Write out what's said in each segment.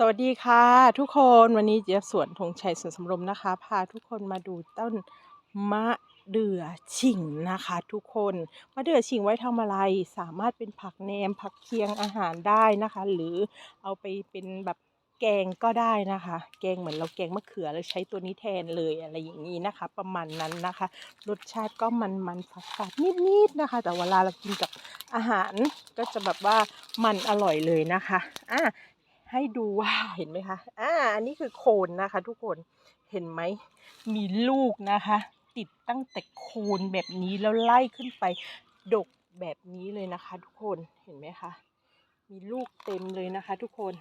สวัสดีค่ะ ทุกคนวันนี้เจี๊ยบสวนธงชัยสวนสำรมนะคะ พาทุกคนมาดูต้นมะเดื่อฉิงนะคะ ทุกคนมะเดื่อฉิงไว้ทำอะไรสามารถเป็นผักแหนมผักเคียงอาหารได้นะคะ หรือเอาไปเป็นแบบแกงก็ได้นะคะ แกงเหมือนเราแกงมะเขือแล้วใช้ตัวนี้แทนเลยอะไรอย่างนี้นะคะ ประมาณนั้นนะคะ รสชาติก็มันมันๆฝาดๆนิดๆนะคะ แต่เวลาเรากินกับอาหารก็จะแบบว่ามันอร่อยเลยนะคะอะ ให้ดูว่าเห็นไหมคะ อ่า อันนี้คือโคนนะคะ ทุกคน เห็นไหม มีลูกนะคะ ติดตั้งแต่โคนแบบนี้แล้วไล่ขึ้นไป ดกแบบนี้เลยนะคะ ทุกคน เห็นไหมคะ มีลูกเต็มเลยนะคะ ทุกคน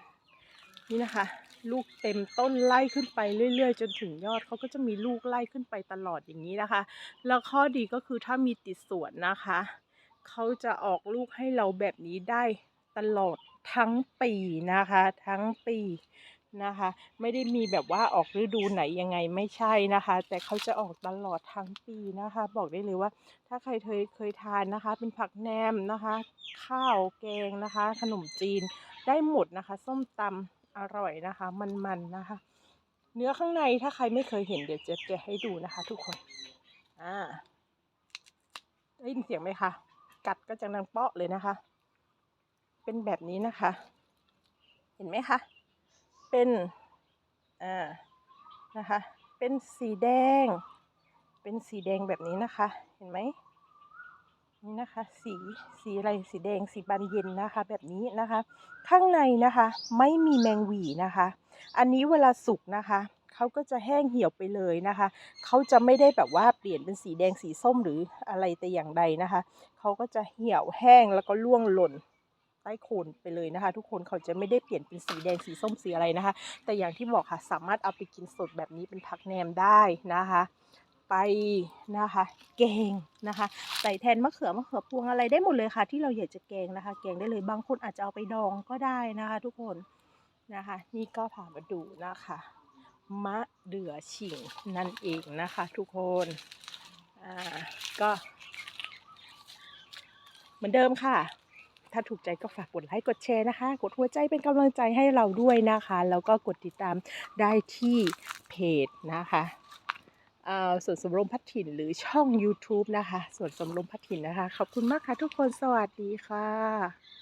นี่นะคะ ลูกเต็มต้นไล่ขึ้นไปเรื่อย ๆ จนถึงยอดเขาก็จะมีลูกไล่ขึ้นไปตลอดอย่างนี้นะคะ แล้วข้อดีก็คือถ้ามีติดสวนนะคะ เขาจะออกลูกให้เราแบบนี้ได้ตลอด ทั้งปีนะคะ ทั้งปีนะคะ ไม่ได้มีแบบว่าออกฤดูไหนยังไงไม่ใช่นะคะ แต่เขาจะออกตลอดทั้งปีนะคะ บอกได้เลยว่า ถ้าใครเคยเคยทานนะคะ เป็นผักแหนมนะคะ ข้าวแกงนะคะ ขนมจีนได้หมดนะคะ ส้มตำอร่อยนะคะ มันๆนะคะ เนื้อข้างในถ้าใครไม่เคยเห็นเดี๋ยวเจ๊จะให้ดูนะคะ ทุกคนอ่าได้ยินเสียงไหมคะ กัดก็จะดังเปาะเลยนะคะ เป็นแบบนี้นะคะ เห็นไหมคะ เป็น อ่า นะคะ เป็นสีแดง เป็นสีแดงแบบนี้นะคะ เห็นไหมนี่นะคะ สี สีอะไร สีแดง สีบานเย็นนะคะ แบบนี้นะคะ ข้างในนะคะ ไม่มีแมงหวีนะคะ อันนี้เวลาสุกนะคะเขาก็จะแห้งเหี่ยวไปเลยนะคะ เขาจะไม่ได้แบบว่าเปลี่ยนเป็นสีแดงสีส้มหรืออะไรแต่อย่างใดนะคะ เขาก็จะเหี่ยวแห้งแล้วก็ร่วงหล่น ต้โคนไปเลยนะคะ ทุกคนเขาจะไม่ได้เปลี่ยนเป็นสีแดงสีส้มสีอะไรนะคะ แต่อย่างที่บอกค่ะสามารถเอาไปกินสดแบบนี้เป็นผักแหนมได้นะคะ ไปนะคะแกงนะคะใส่แทนมะเขือมะเขือพวงอะไรได้หมดเลยค่ะ ที่เราอยากจะแกงนะคะ แกงได้เลยบางคนอาจจะเอาไปดองก็ได้นะคะ ทุกคนนะคะ นี่ก็พามาดูนะคะมะเดื่อฉิงนั่นเองนะคะ ทุกคนอ่าก็ เหมือนเดิมค่ะ ถ้าถูกใจก็ฝากกดไลค์กดแชร์นะคะ กดหัวใจเป็นกำลังใจให้เราด้วยนะคะ แล้วก็กดติดตามได้ที่เพจนะคะส่วนสมรมพัฒถิ่นหรือช่อง YouTube นะคะ ส่วนสมรมพัฒถิ่นนะคะ ขอบคุณมากค่ะทุกคนสวัสดีค่ะ